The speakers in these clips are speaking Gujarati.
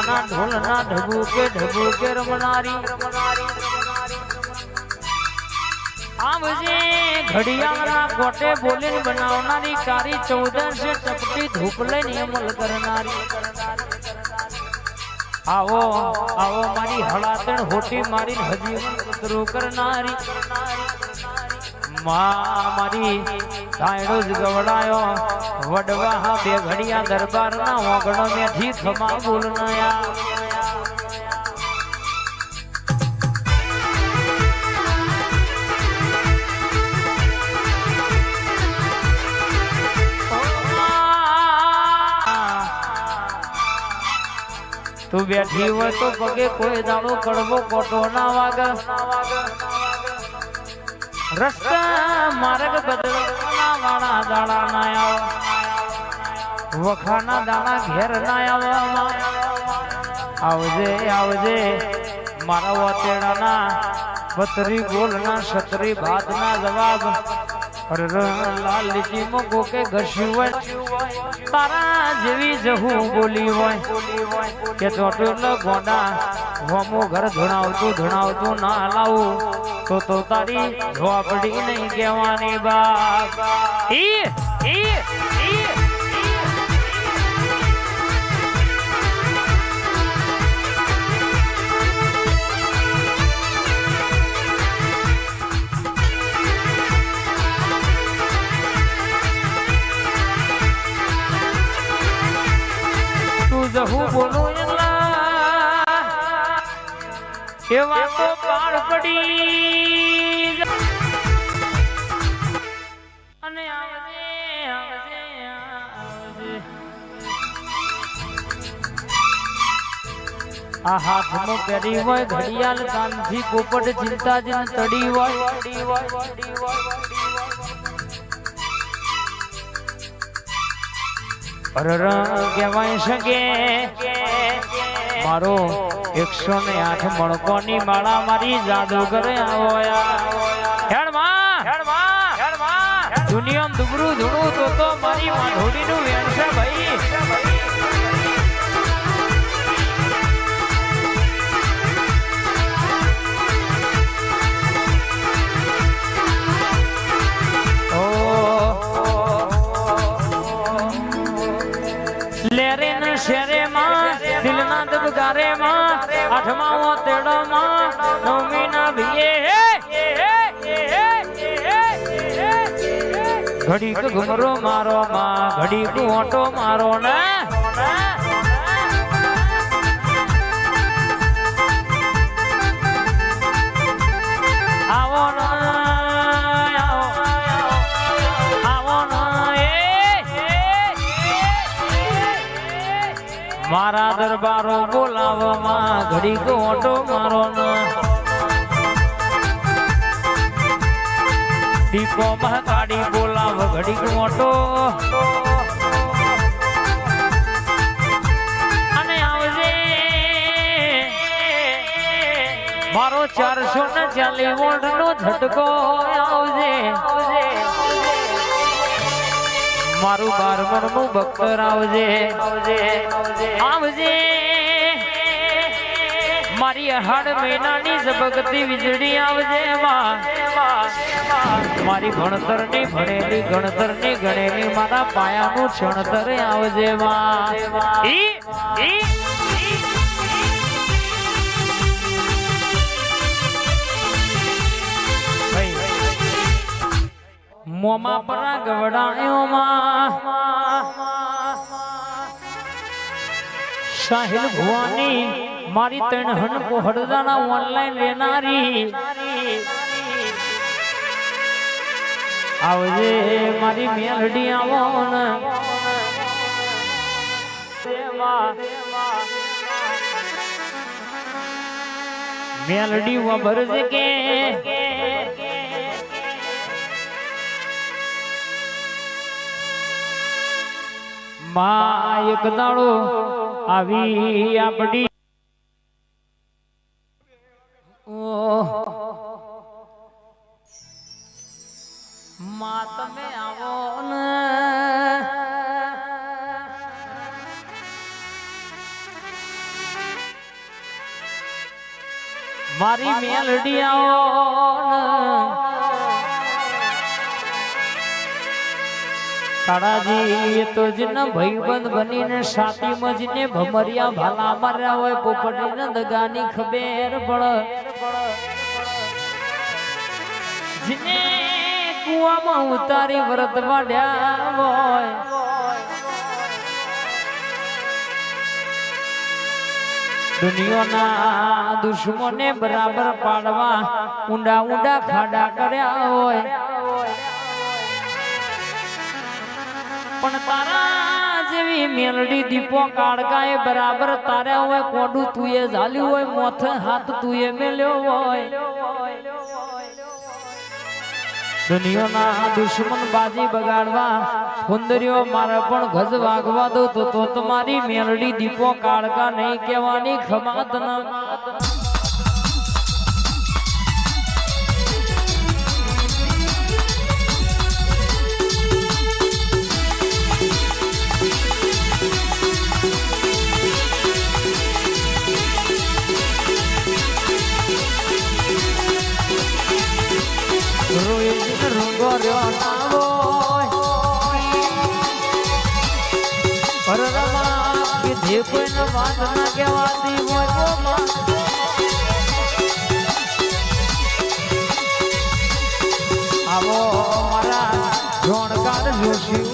ઢોરિયાના ઢોલના ઢબુકે ઢબુકે રમનારી. આવજે ઘડિયાળા કોટે બોલીને બનાવનારી કારી ચૌદશે ચપટી ધૂપ લઈને અમલ કરનારી. આવો આવો મારી હળાતણ હોટી મારી હજી કરનારી. મારી ધાયડો જ ગવડાયો. વડવા બે ઘડિયા દરબારના ઓગણો મેથી થમા બોલનાયા. તું બેઠી હોય તો પગે કોઈ દાણો કડવો કોટો ના વાગ. માર્ગ વખાના દાણા ઘેર ના આવવામાં આવજે આવજે, મારા વતેડાના બતરી બોલના, છત્રી ભાતના જવાબ. અરે લાલ લીટી મોકો કે ઘસ્યું જેવી જહું બોલી હોય. કે ચોટેલો ગોડા હોમો ઘર ધણાવતું ધણાવતું ના લાવું. તો તો તારી ઢોપડી નહીં કહેવાની બાપ ઈ ઈ ઈ જહું બોલું એવા તો પાડ પડી હોય ઘડિયાળ કાનથી પોપટ ચિંતા જીન તડી હોય તડી હોય. તડી કહેવાય શકે. મારો એકસો ને આઠ મણકોની માળા મારી જાદુગરે હેડમાં દુનિયામાં દુબરું ધૂણું તો તો મારી માઢોડીનું વેણ છે ભાઈ. ને શેરે માં દબગારે માં, આઠમા તેડો માં નવમી ના ભીએ ઘડીક ઘુમરો મારો માં, ઘડીક ઓટો મારો ને. મારા દરબારો બોલાવવામાં ઘડી ગોટો મારો દીપો મહકાડી બોલાવ ઘડી ગોટો અને આવજે. મારો ચારસો ને ચાલી વોટ નો ઝટકો. આવજે. મારું બારનું બખ્તર આવજે. આવજે. મારી અહાડ મહિનાની ઝબકતી વીજળી આવજે મારી ભણતરની ભણેલી ગણતરની ગણેલી મારા પાયાનું ક્ષણતર આવજે માં મોમાં પરા ગવડાયોમાં સાહિલ ભુવાની, મારી ત્રણ હન હળદાના ઓનલાઈન લેનારી. આવજે મારી મેલડી આવો ને. મેલડી વભરજે કે. માં એક દાડો આવી આપડી. માં તમે આવો ને. મારી મેલડી આવો એ તો જીન ભાઈબંધ બનીને ભાલા માર્યા હોય પોપટી દગાની ખબેર પડ. જીને ઉતારી વ્રત વાડ્યા હોય. દુનિયાના દુશ્મને બરાબર પાડવા ઊંડા ઊંડા ખાડા કર્યા હોય. પણ તારા જેવી મેલડી દીપો કાળકાએ બરાબર તાર્યા હોય કોડું તુંએ ઝાલ્યું હોય, મોથ હાથ તુંએ મેલ્યો હોય. દુનિયાના દુશ્મન બાજી બગાડવા સુંદરીઓ મારે પણ ગજ વાગવા દો, તો તમારી મેલડી દીપો કાળકા નહીં કહેવાની, ખમાત ના. કોઈને વાત ના કહેવાતી હોય. આવો મારા જોણકાર જોશી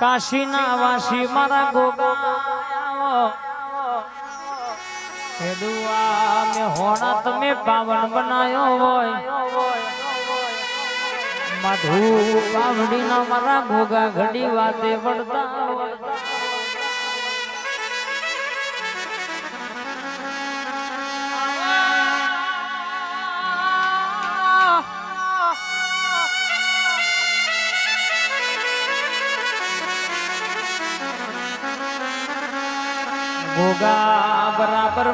કાશીના વાસી મારા ગોગા આવો હોણા તમે પાવન બનાયો હોય. માધુ પાવડીના મારા ભોગા ઘડી વાતે વળતા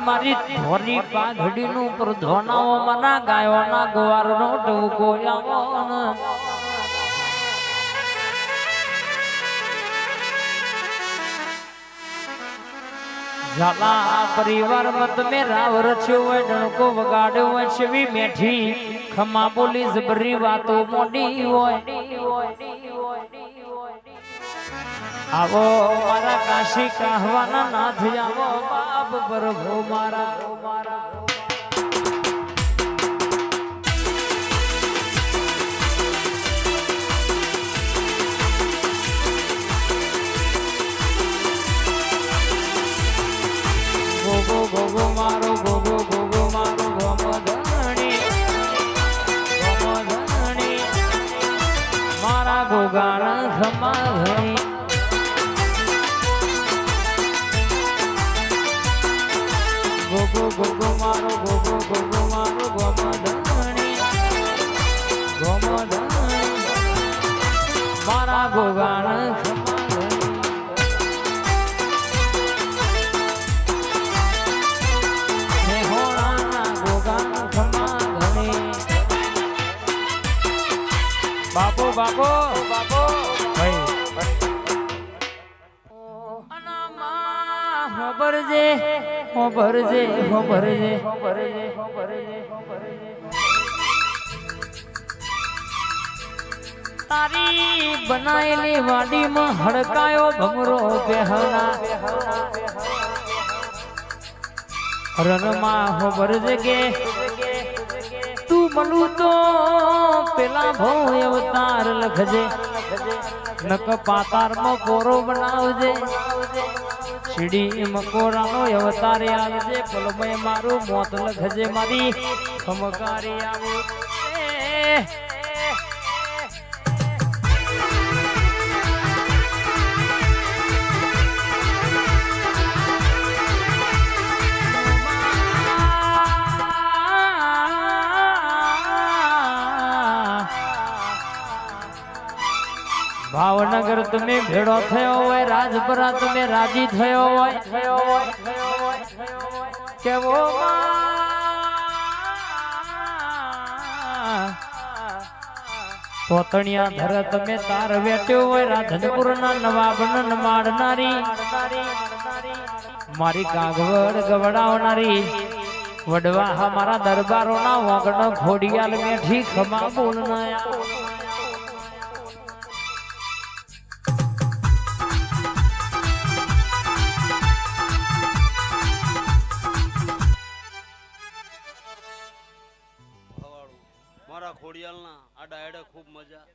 મારી ધોરી પાઘડી નું પ્રધોનાઓ મના ગાયો ના નો. ઝાલા પરિવારમાં રાવ રચ્યો હોય ડણકો વગાડ્યો હોય છેવી મેઠી ખમા બોલી જબરી વાતો મોડી હોય આવો મારા કાશી કહવાના નાથ આવો બાપ પ્રભુ મારા ગોગો ગોગો મારો મારા ગોગાના બાપો ધણી. હે હોણાના ગોગાના ખમા ધણી બાપો બાપો બાપો હોબરજે હોબરજે હોબરજે હોબરજે હોબરજે તારી બનાયેલી વાડીમાં હડકાયો ભમરો તું મળું તો પેલા ભો અવતાર લખજે. નક પાતારમાં કોરો બનાવજે. સીડી મકોરાનો અવતાર આવજે પલમય મારું મોત લખજે મારી. ખમકારી આવો. ભાવનગર તમે ભેડો થયો હોય, રાજપરા તમે રાજી થયો હોય. કેવો પોતણિયા ધર તમે તાર વેટ્યો હોય, રાધનપુરના નવાબન માડનારી મારી કાગવડ ગવડાવનારી. વડવા મારા દરબારો ના વાગણ ખોડિયાલ મેઠી ખમા બોલનાયા. ખોડિયાલના આ ડાયડે ખૂબ મજા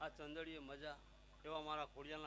આ ચંદડીએ મજા એવા મારા ખોડિયાલના